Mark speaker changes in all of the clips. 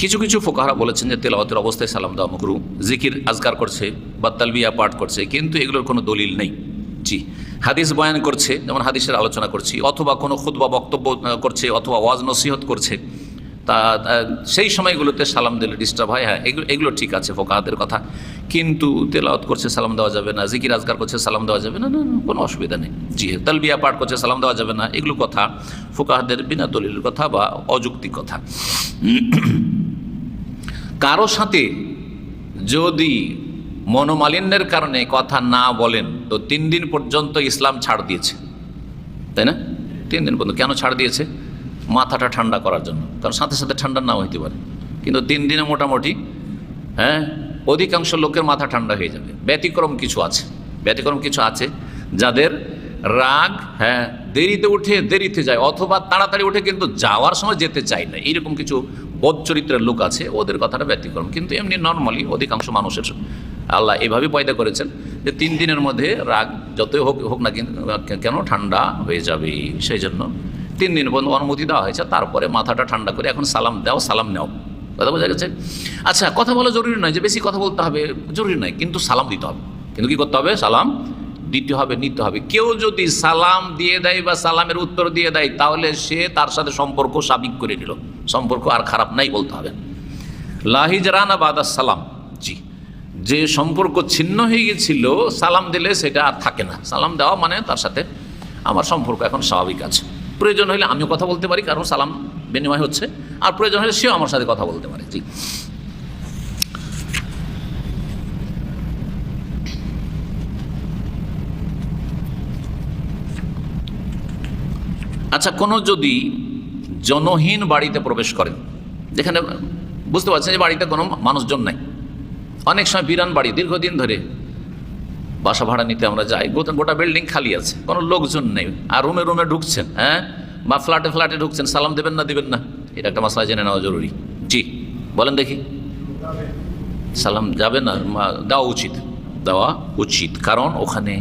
Speaker 1: কিছু কিছু ফোকাহারা বলেছেন যে তেলাওয়াতের অবস্থায় সালাম দেওয়া মকরু জিকির আজকার করছে বা তালবিয়া পাঠ করছে কিন্তু এগুলোর কোনো দলিল নেই। জি হাদিস বয়ান করছে যেমন হাদিসের আলোচনা করছি অথবা কোনো খুদ বা বক্তব্য করছে অথবা ওয়াজ নসিহত করছে তা সেই সময়গুলোতে সালাম দিলে ডিস্টার্ব হয়। হ্যাঁ এগুলো এগুলো ঠিক আছে ফোকাহাদের কথা কিন্তু তেলাওয়াত করছে সালাম দেওয়া যাবে না জিকির আজকার করছে সালাম দেওয়া যাবে না না না, কোনো অসুবিধা নেই। জি তালবিয়া পাঠ করছে সালাম দেওয়া যাবে না এগুলো কথা ফোকাহাদের বিনা দলিলের কথা বা অযৌক্তিক কথা। কারও সাথে যদি মনোমালিন্যের কারণে কথা না বলেন, তো তিন দিন পর্যন্ত ইসলাম ছাড় দিয়েছে। তাই না? তিন দিন পর্যন্ত। কেন ছাড় দিয়েছে? মাথাটা ঠান্ডা করার জন্য। কারণ সাথে সাথে ঠান্ডা নাও হইতে পারে। কিন্তু তিন দিনে মোটামুটি হ্যাঁ অধিকাংশ লোকের মাথা ঠান্ডা হয়ে যাবে। ব্যতিক্রম কিছু আছে। ব্যতিক্রম কিছু আছে যাদের রাগ হ্যাঁ দেরিতে উঠে দেরিতে যায়, অথবা তাড়াতাড়ি উঠে কিন্তু যাওয়ার সময় যেতে চায় না। এইরকম কিছু বদ চরিত্রের লোক আছে, ওদের কথাটা ব্যতিক্রম। কিন্তু এমনি নর্মালি অধিকাংশ মানুষের, আল্লাহ এভাবে পয়দা করেছেন যে তিন দিনের মধ্যে রাগ যতই হোক হোক না কেন ঠান্ডা হয়ে যাবে? সেই জন্য তিন দিন পর্যন্ত অনুমতি দেওয়া হয়েছে, তারপরে মাথাটা ঠান্ডা করে এখন সালাম দাও, সালাম নেও। কথা বোঝা গেছে? আচ্ছা কথা বলা জরুরি নয় যে বেশি কথা বলতে হবে, জরুরি নয়, কিন্তু সালাম দিতে হবে। কিন্তু কী করতে হবে? সালাম দিতে হবে, নিতে হবে। কেউ যদি সালাম দিয়ে দেয় বা সালামের উত্তর দিয়ে দেয়, তাহলে সে তার সাথে সম্পর্ক সাবিক করে নিল। সম্পর্ক আর খারাপ নাই বলতে হবে। লাহিজরানা বাদা সালাম। জি। যে সম্পর্ক ছিন্ন হয়ে গেছিল, সালাম দিলে সেটা আর থাকে না। সালাম দেওয়া মানে তার সাথে আমার সম্পর্ক এখন স্বাভাবিক আছে। প্রয়োজন হলে আমিও কথা বলতে পারি, কারণ সালাম বিনিময় হচ্ছে। আর প্রয়োজন হলে সেও আমার সাথে কথা বলতে পারে। জি। আচ্ছা কোনো যদি জনহীন বাড়িতে প্রবেশ করেন যেখানে বুঝতে পারছেন যে বাড়িতে কোনো মানুষজন নাই, অনেক সময় বিরান বাড়ি, দীর্ঘদিন ধরে বাসা ভাড়া নিতে আমরা যাই গোটা বিল্ডিং খালি আছে, কোনো লোকজন নেই, আর রুমে রুমে ঢুকছেন হ্যাঁ? বা ফ্ল্যাটে ফ্ল্যাটে ঢুকছেন, সালাম দেবেন না দেবেন না, এটা একটা মশলা জেনে নেওয়া জরুরি। জি, বলেন দেখি। সালাম যাবে না দেওয়া উচিত দেওয়া উচিত, কারণ ওখানে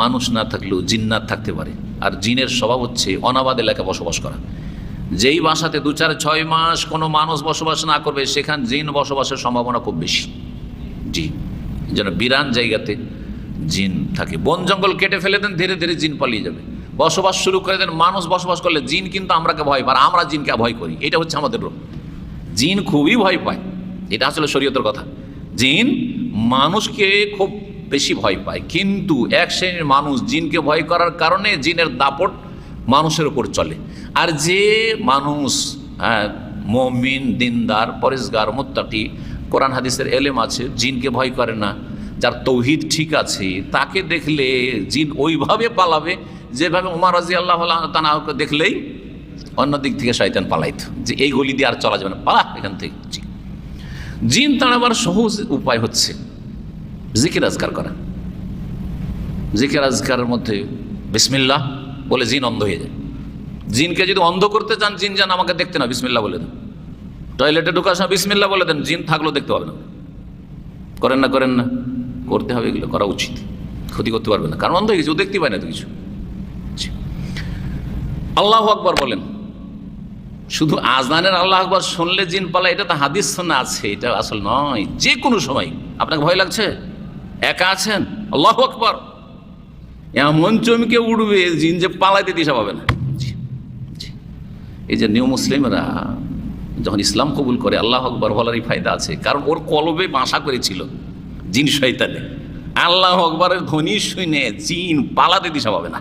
Speaker 1: মানুষ না থাকলেও জিন্নাত থাকতে পারে। আর জিনের স্বভাব হচ্ছে অনাবাদ এলাকায় বসবাস করা। যেই বাসাতে দু চার ছয় মাস কোনো মানুষ বসবাস না করবে, সেখান জিন বসবাসের সম্ভাবনা খুব বেশি। জি, যেন বিরান জায়গাতে জিন থাকে। বন জঙ্গল কেটে ফেলে দেন, ধীরে ধীরে জিন পালিয়ে যাবে। বসবাস শুরু করে দেন, মানুষ বসবাস করলে জিন কিন্তু আমরাকে ভয় পায় আমরা জিনকে ভয় করি। এটা হচ্ছে আমাদের রোগ। জিন খুবই ভয় পায়। এটা আসলে শরীয়তের কথা। জিন মানুষকে খুব বেশি ভয় পায়। কিন্তু এক শ্রেণির মানুষ জিনকে ভয় করার কারণে জিনের দাপট মানুষের উপর চলে। আর যে মানুষ হ্যাঁ মমিন, দিনদার, পরেশগার, মোত্তাকি, কোরআন হাদিসের এলেম আছে, জিনকে ভয় করে না, যার তৌহিদ ঠিক আছে, তাকে দেখলে জিন ওইভাবে পালাবে যেভাবে উমার রাজি আল্লাহ তানাকে দেখলেই অন্য দিক থেকে শয়তান পালাইত, যে এই গলি দিয়ে আর চলা যাবে না, পালা এখান থেকে। জিন তাড়াবার সহজ উপায় হচ্ছে। জিকির আজকার করা। জিকির আজকারের মধ্যে বিসমিল্লাহ বলে জিন অন্ধ হয়ে যায়। জিনকে যদি অন্ধ করতে চান, জিন যেন আমাকে দেখতে না বিসমিল্লা বলে দেন। টয়লেটে ঢোকার সময় বিসমিল্লা বলে দেন, জিন থাকলেও দেখতে পাবে না। করেন না করেন না, করতে হবে, এগুলো করা উচিত। ক্ষতি করতে পারবে না, কারণ অন্ধ হয়ে গেছে, ও দেখতে পায় না তো কিছু। আল্লাহ আকবর বলেন, শুধু আজানের আল্লাহ আকবর শুনলে জিন পালা এটা তো হাদিস শোনা আছে, এটা আসল নয় যে কোনো সময়। আপনাকে ভয় লাগছে? একা আছেন? আল্লাহ আকবর। এমন চমকে উঠবে জিন যে পালাইতে দিশা পাবে না। এই যে নিউ মুসলিমরা, যখন ইসলাম কবুল করে, আল্লাহ আকবর বলারই ফায়দা আছে। কারণ ওর কলবে বাসা করেছিল, জিন শৈতানে আল্লাহ আকবরের ধ্বনি শুনে জিন পালাতে দিশা পাবে না।